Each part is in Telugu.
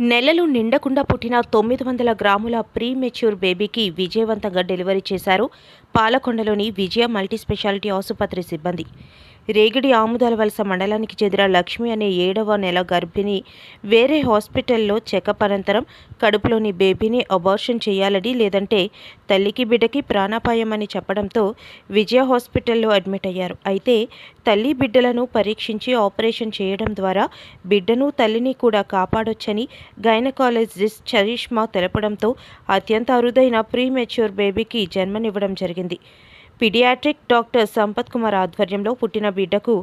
నెలలు నిండకుండా పుట్టిన తొమ్మిది వందల గ్రాముల ప్రీ మెచ్యూర్ బేబీకి విజయవంతంగా డెలివరీ చేశారు పాలకొండలోని విజయ మల్టీ స్పెషాలిటీ ఆసుపత్రి సిబ్బంది. రేగిడి ఆముదాల వలస మండలానికి చెందిన లక్ష్మి అనే ఏడవ నెల గర్భిణి వేరే హాస్పిటల్లో చెకప్ అనంతరం కడుపులోని బేబీని అబార్షన్ చేయాలని లేదంటే తల్లికి బిడ్డకి ప్రాణాపాయం అని చెప్పడంతో విజయ హాస్పిటల్లో అడ్మిట్ అయ్యారు. అయితే తల్లి బిడ్డలను పరీక్షించి ఆపరేషన్ చేయడం ద్వారా బిడ్డను తల్లిని కూడా కాపాడొచ్చని గైనకాలజిస్ట్ చరిష్మా తెలపడంతో అత్యంత అరుదైన ప్రీమెచ్యూర్ బేబీకి జన్మనివ్వడం జరిగింది. పిడియాట్రిక్ డాక్టర్ సంపత్ కుమార్ ఆధ్వర్యంలో పుట్టిన బిడ్డకు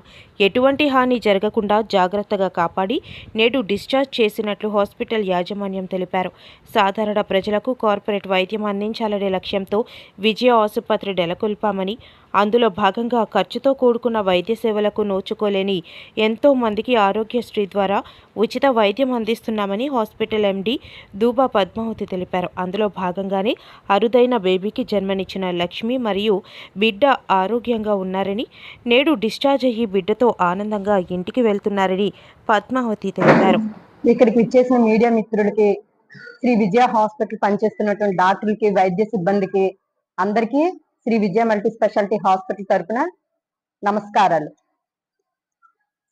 ఎటువంటి హాని జరగకుండా జాగ్రత్తగా కాపాడి నేడు డిశ్చార్జ్ చేసినట్లు హాస్పిటల్ యాజమాన్యం తెలిపారు. సాధారణ ప్రజలకు కార్పొరేట్ వైద్యం అందించాలనే లక్ష్యంతో విజయ ఆసుపత్రి నెలకొల్పామని అందులో భాగంగా ఖర్చుతో కూడుకున్న వైద్య సేవలకు నోచుకోలేని ఎంతో మందికి ఆరోగ్యశ్రీ ద్వారా ఉచిత వైద్యం అందిస్తున్నామని హాస్పిటల్ ఎండి దూబా పద్మావతి తెలిపారు. అందులో భాగంగానే అరుదైన బేబీకి జన్మనిచ్చిన లక్ష్మి మరియు బిడ్డ ఆరోగ్యంగా ఉన్నారని నేడు డిశ్చార్జ్ అయ్యి బిడ్డతో ఆనందంగా ఇంటికి వెళ్తున్నారని పద్మావతి తెలిపారు. ఇక్కడికి ఇచ్చేసిన మీడియా మిత్రులకి శ్రీ విజయ హాస్పిటల్ పనిచేస్తున్నటువంటి డాక్టర్లకి వైద్య సిబ్బందికి అందరికీ Sri Vijaya multi speciality hospital తరఫున నమస్కారాలు.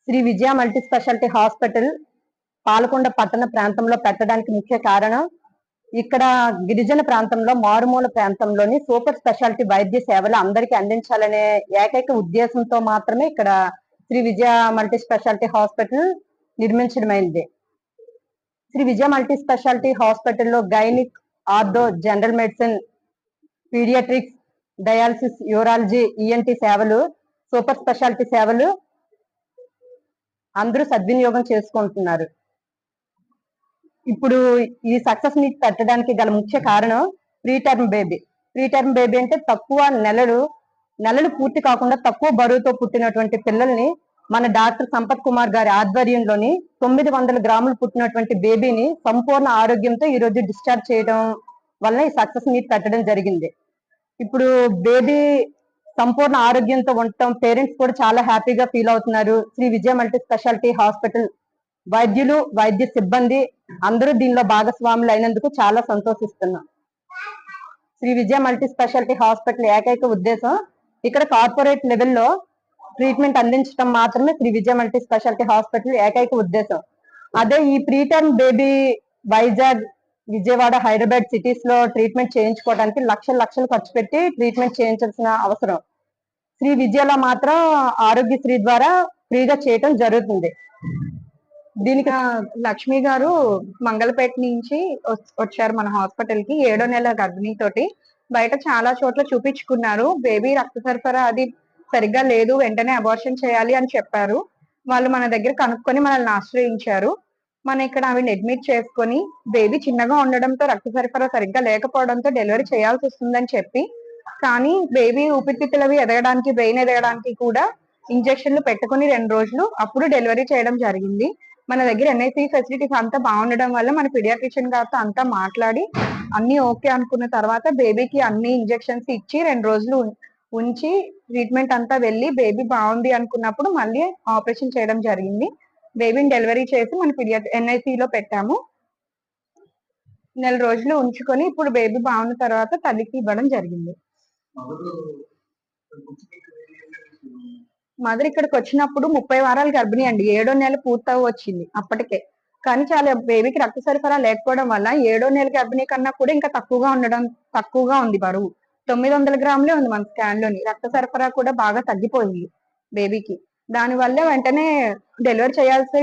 Sri Vijaya multi speciality hospital Palakonda పట్టణ ప్రాంతంలో పెట్టడానికి ముఖ్య కారణం ఇక్కడ గిరిజన ప్రాంతంలో మారుమూల ప్రాంతంలోని సూపర్ స్పెషాలిటీ వైద్య సేవలు అందరికీ అందించాలనే ఏకైక ఉద్దేశంతో మాత్రమే ఇక్కడ Sri Vijaya multi speciality hospital నిర్మించడమైంది. Shri Vijaya multi speciality హాస్పిటల్లో gynaec ortho general medicine paediatrics dialysis urology ENT సేవలు సూపర్ స్పెషాలిటీ సేవలు అందరూ సద్వినియోగం చేసుకుంటున్నారు. ఇప్పుడు ఈ సక్సెస్ మీట్ పెట్టడానికి గల ముఖ్య కారణం pre term baby. Pre term baby అంటే తక్కువ నెలలు నెలలు పూర్తి కాకుండా తక్కువ బరువుతో పుట్టినటువంటి పిల్లల్ని మన డాక్టర్ సంపత్ కుమార్ గారి ఆధ్వర్యంలోని తొమ్మిది వందల గ్రాములు పుట్టినటువంటి బేబీని సంపూర్ణ ఆరోగ్యంతో ఈ రోజు డిశ్చార్జ్ చేయడం వల్ల ఈ సక్సెస్ మీట్ పెట్టడం జరిగింది. ఇప్పుడు బేబీ సంపూర్ణ ఆరోగ్యంతో ఉండటం పేరెంట్స్ కూడా చాలా హ్యాపీగా ఫీల్ అవుతున్నారు. Sri Vijaya multi speciality hospital వైద్యులు వైద్య సిబ్బంది అందరూ దీనిలో భాగస్వాములు అయినందుకు చాలా సంతోషిస్తున్నాం. Sri Vijaya multi speciality hospital ఏకైక ఉద్దేశం ఇక్కడ కార్పొరేట్ లెవెల్లో ట్రీట్మెంట్ అందించడం మాత్రమే Sri Vijaya multi speciality hospital ఏకైక ఉద్దేశం. అదే ఈ pre term baby Vizag Vijayawada Hyderabad సిటీస్లో ట్రీట్మెంట్ చేయించుకోవడానికి లక్షల లక్షలు ఖర్చు పెట్టి ట్రీట్మెంట్ చేయించాల్సిన అవసరం. శ్రీ విజయలో మాత్రం ఆరోగ్యశ్రీ ద్వారా ఫ్రీగా చేయటం జరుగుతుంది. దీనికి లక్ష్మి గారు మంగళపేట నుంచి వచ్చారు మన హాస్పిటల్కి. ఏడో నెల గర్భిణీ తోటి బయట చాలా చోట్ల చూపించుకున్నారు. బేబీ రక్త సరఫరా అది సరిగ్గా లేదు వెంటనే అబార్షన్ చేయాలి అని చెప్పారు. వాళ్ళు మన దగ్గర కనుక్కొని మనల్ని ఆశ్రయించారు. మన ఇక్కడ ఆవిడ అడ్మిట్ చేసుకొని బేబీ చిన్నగా ఉండడంతో రక్త సరఫరా సరిగ్గా లేకపోవడంతో డెలివరీ చేయాల్సి వస్తుందని చెప్పి కానీ బేబీ ఊపిరితిత్తులవి ఎదగడానికి బ్రెయిన్ ఎదగడానికి కూడా ఇంజక్షన్లు పెట్టుకుని రెండు రోజులు అప్పుడు డెలివరీ చేయడం జరిగింది. మన దగ్గర ఎన్ఐసి ఫెసిలిటీస్ అంతా బాగుండడం వల్ల మన పిడియాట్రిషియన్ గారితో అంతా మాట్లాడి అన్ని ఓకే అనుకున్న తర్వాత బేబీకి అన్ని ఇంజెక్షన్స్ ఇచ్చి రెండు రోజులు ఉం- ఉంచి ట్రీట్మెంట్ అంతా వెళ్ళి బేబీ బాగుంది అనుకున్నప్పుడు మళ్ళీ ఆపరేషన్ చేయడం జరిగింది. బేబీని డెలివరీ చేసి మన పిడియాట్ ఎన్ఐసి లో పెట్టాము. నెల రోజులు ఉంచుకొని ఇప్పుడు బేబీ బాగున్న తర్వాత తల్లికి ఇవ్వడం జరిగింది. మదర్ ఇక్కడికి వచ్చినప్పుడు ముప్పై వారాలు గర్భిణి అండి. ఏడో నెల పూర్తవు వచ్చింది అప్పటికే. కానీ చాలా బేబీకి రక్త సరఫరా లేకపోవడం వల్ల ఏడో నెల గర్భిణి కన్నా కూడా ఇంకా తక్కువగా ఉండడం తక్కువగా ఉంది బరువు. తొమ్మిది వందల గ్రాములే ఉంది మన స్కాన్లోని. రక్త సరఫరా కూడా బాగా తగ్గిపోయింది బేబీకి దాని వల్ల వెంటనే డెలివరీ చేయాల్సి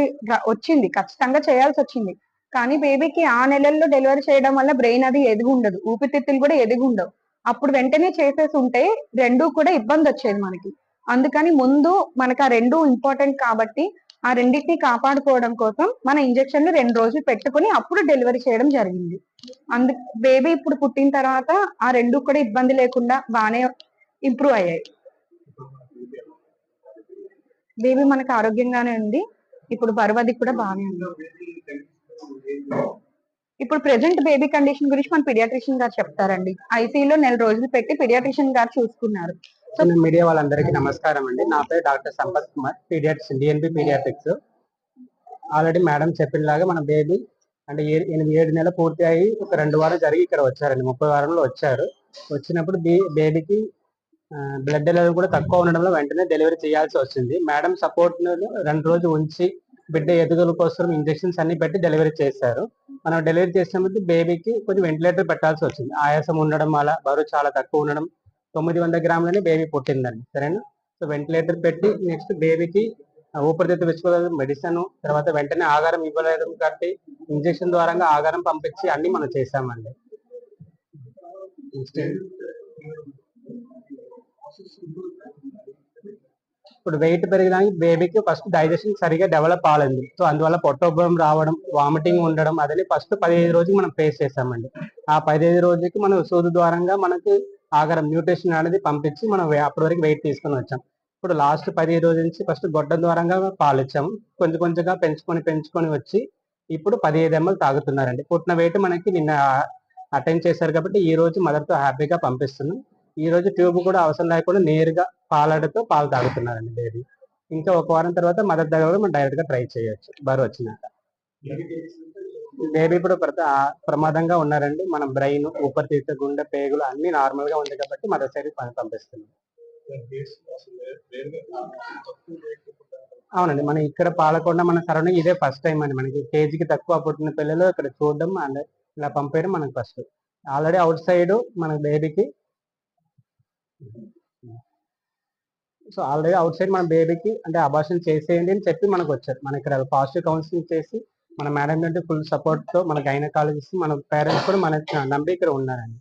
వచ్చింది. ఖచ్చితంగా చేయాల్సి వచ్చింది. కానీ బేబీకి ఆ నెలల్లో డెలివరీ చేయడం వల్ల బ్రెయిన్ అది ఎదుగుండదు. ఊపిరితిత్తులు కూడా ఎదుగుండవు. అప్పుడు వెంటనే చేసేసి ఉంటే రెండు కూడా ఇబ్బంది వచ్చేది మనకి. అందుకని ముందు మనకు ఆ రెండు ఇంపార్టెంట్ కాబట్టి ఆ రెండింటిని కాపాడుకోవడం కోసం మన ఇంజక్షన్లు రెండు రోజులు పెట్టుకుని అప్పుడు డెలివరీ చేయడం జరిగింది. అందు బేబీ ఇప్పుడు పుట్టిన తర్వాత ఆ రెండు కూడా ఇబ్బంది లేకుండా బాగానే ఇంప్రూవ్ అయ్యాయి. బేబీ మనకు ఆరోగ్యంగానే ఉంది. ఇప్పుడు బరువది కూడా బాగానే ఉంది. ఇప్పుడు ప్రెసెంట్ బేబీ కండిషన్ గురించి మన పీడియాట్రిషియన్ గారు చెప్తారండి. ఐసీలో నెల రోజులు పెట్టి పిడియాట్రిషియన్ గారు చూసుకున్నారు. సో మీడియా వాళ్ళందరికీ నమస్కారం అండి. నా పేరు doctor Sampath Kumar paediatrics DNB paediatrics. Already madam చెప్పినలాగా మన బేబీ అంటే ఏ- ఎనిమిది ఏడు నెలలు పూర్తి అయ్యి ఒక రెండు వారం జరిగి ఇక్కడ వచ్చారండి. ముప్పై వారంలో వచ్చారు. వచ్చినప్పుడు బేబీకి బ్లడ్ లెవెల్ కూడా తక్కువ ఉండడంలో వెంటనే డెలివరీ చేయాల్సి వచ్చింది మేడం సపోర్ట్ రెండు రోజులు ఉంచి బిడ్డ ఎదుగుదల కోసం ఇంజెక్షన్స్ అన్ని పెట్టి డెలివరీ చేశారు. మనం డెలివరీ చేసినప్పుడు బేబీకి కొంచెం వెంటిలేటర్ పెట్టాల్సి వచ్చింది. ఆయాసం ఉండడం అలా బరువు చాలా తక్కువ ఉండడం తొమ్మిది వందల గ్రాములనే బేబీ పుట్టిందండి. సరేనా? సో వెంటిలేటర్ పెట్టి నెక్స్ట్ బేబీకి ఊపిరితిత్తు విశ్వ మెడిసిన్ తర్వాత వెంటనే ఆహారం ఇవ్వలేదు కాబట్టి ఇంజెక్షన్ ద్వారా ఆహారం పంపించి అన్ని మనం చేసామండి ఇప్పుడు వెయిట్ పెరగడానికి బేబీకి ఫస్ట్ డైజెషన్ సరిగా డెవలప్ అవ్వాలండి సో అందువల్ల పొట్టోబ్బరం రావడం వామిటింగ్ ఉండడం అదని ఫస్ట్ పదిహేను రోజుకి మనం ఫేస్ చేసామండి ఆ పదిహేను రోజుకి మనం సూదు ద్వారంగా మనకి ఆగారం న్యూట్రిషన్ అనేది పంపించి మనం అప్పటి వరకు వెయిట్ తీసుకొని వచ్చాం. ఇప్పుడు లాస్ట్ పదిహేను రోజుల నుంచి ఫస్ట్ గొడ్డ ద్వారంగా పాలు ఇచ్చాము. కొంచెం కొంచెంగా పెంచుకొని పెంచుకొని వచ్చి ఇప్పుడు పదిహేను ఎంఎల్ తాగుతున్నారండి. పుట్టిన వెయిట్ మనకి నిన్న అటెండ్ చేశారు కాబట్టి ఈ రోజు మదర్తో హ్యాపీగా పంపిస్తున్నాం. ఈ రోజు ట్యూబ్ కూడా అవసరం లేకుండా నేరుగా పాలడతో పాలు తాగుతున్నారండి బేబీ. ఇంకా ఒక వారం తర్వాత మదర్ దగ్గర కూడా మనం డైరెక్ట్గా ట్రై చేయొచ్చు. బరువు వచ్చినాక. బేబీ ఇప్పుడు ప్రత- ప్రమాదంగా ఉన్నారండి. మన బ్రెయిన్ ఊపిరితిత్తు గుండె పేగులు అన్ని నార్మల్గా ఉంది కాబట్టి మదర్ సైడ్ పని పంపిస్తున్నాం అవునండి. మనం ఇక్కడ పాలకొండ మన సరౌండింగ్ ఇదే ఫస్ట్ టైం అండి. మనకి కేజీకి తక్కువ పుట్టిన పిల్లలు ఇక్కడ చూడడం అండ్ ఇలా పంపేయడం మనకి ఫస్ట్ ఆల్రెడీ అవుట్ సైడ్ మన బేబీకి సో ఆల్రెడీ అవుట్ సైడ్ మన బేబీకి అంటే అబార్షన్ చేసేయండి అని చెప్పి మనకు వచ్చారు. మన ఇక్కడ పాజిటివ్ కౌన్సిలింగ్ చేసి మన మేడం నుండి ఫుల్ సపోర్ట్తో మన గైనకాలజిస్ట్ మన పేరెంట్స్ కూడా మనకి నమ్మి ఇక్కడ ఉన్నారండి.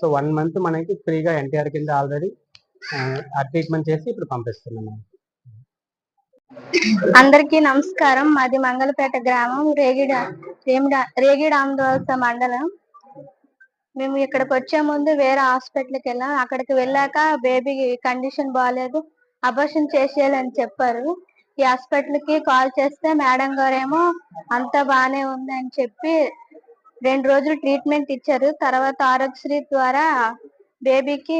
సో వన్ మంత్ మనకి ఫ్రీగా ఎన్టీఆర్ కింద ఆల్రెడీ ఆ ట్రీట్మెంట్ చేసి ఇప్పుడు పంపిస్తున్నాం అందరికీ నమస్కారం. మాది మంగళపేట గ్రామం రేగిడ రేమిడ- మండలం. మేము ఇక్కడికి వచ్చే ముందు వేరే హాస్పిటల్కి వెళ్ళాం. అక్కడికి వెళ్ళాక బేబీ కండిషన్ బాగాలేదు అబర్షన్ చేసేయాలని చెప్పారు. ఈ హాస్పిటల్కి కాల్ చేస్తే మేడం గారేమో అంతా బానే ఉంది అని చెప్పి రెండు రోజులు ట్రీట్మెంట్ ఇచ్చారు. తర్వాత ఆరోగ్యశ్రీ ద్వారా బేబీకి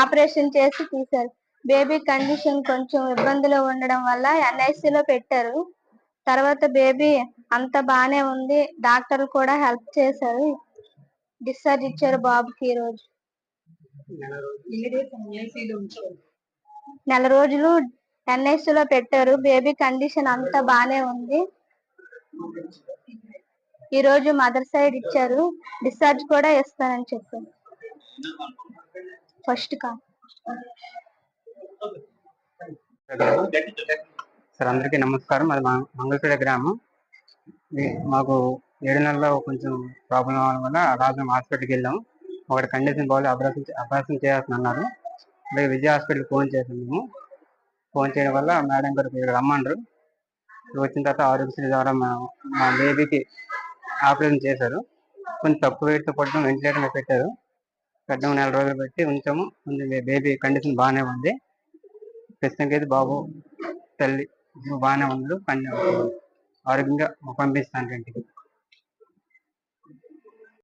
ఆపరేషన్ చేసి తీశారు. బేబీ కండిషన్ కొంచెం ఇబ్బందిలో ఉండడం వల్ల ఎన్ఐసిలో లో పెట్టారు. తర్వాత బేబీ అంత బానే ఉంది. డాక్టర్లు కూడా హెల్ప్ చేశారు. డిశ్చార్జ్ ఇచ్చారు బాబుకి ఈ రోజు. నెల రోజులు. NIC లో పెట్టారు. బేబీ కండిషన్ అంతా బానే ఉంది. ఈ రోజు మదర్ సైడ్ ఇచ్చారు. డిశ్చార్జ్ కూడా ఇస్తానని చెప్పారు. ఫస్ట్ కా సార్ అందరికీ నమస్కారం. అది మా- మంగళపేట గ్రామం. ఇది మాకు ఏడు నెలల్లో కొంచెం ప్రాబ్లం అవడం వల్ల రాజు హాస్పిటల్కి వెళ్ళాం ఒకటి కండిషన్ బాగాలి అభ్యాసం అభ్యాసం చేయాల్సిన అన్నారు అలాగే విజయ హాస్పిటల్ ఫోన్ చేసాం మేము. ఫోన్ చేయడం వల్ల మేడం గారు ఇక్కడ రమ్మన్నారు వచ్చిన తర్వాత ఆరోగ్యశ్రీ ద్వారా మా మా బేబీకి ఆపరేషన్ చేశారు. కొంచెం తక్కువ వెయిట్తో పడడం వెంటిలేటర్ మీద పెట్టారు. పెట్టడం నెల రోజులు పెట్టి ఉంచాము. కొంచెం బేబీ కండిషన్ బాగానే ఉంది. ప్రస్తుతానికి అయితే బాబు తల్లి బాగానే ఉన్నాడు. కానీ ఆరోగ్యంగా పంపిస్తాను. ఇంటికి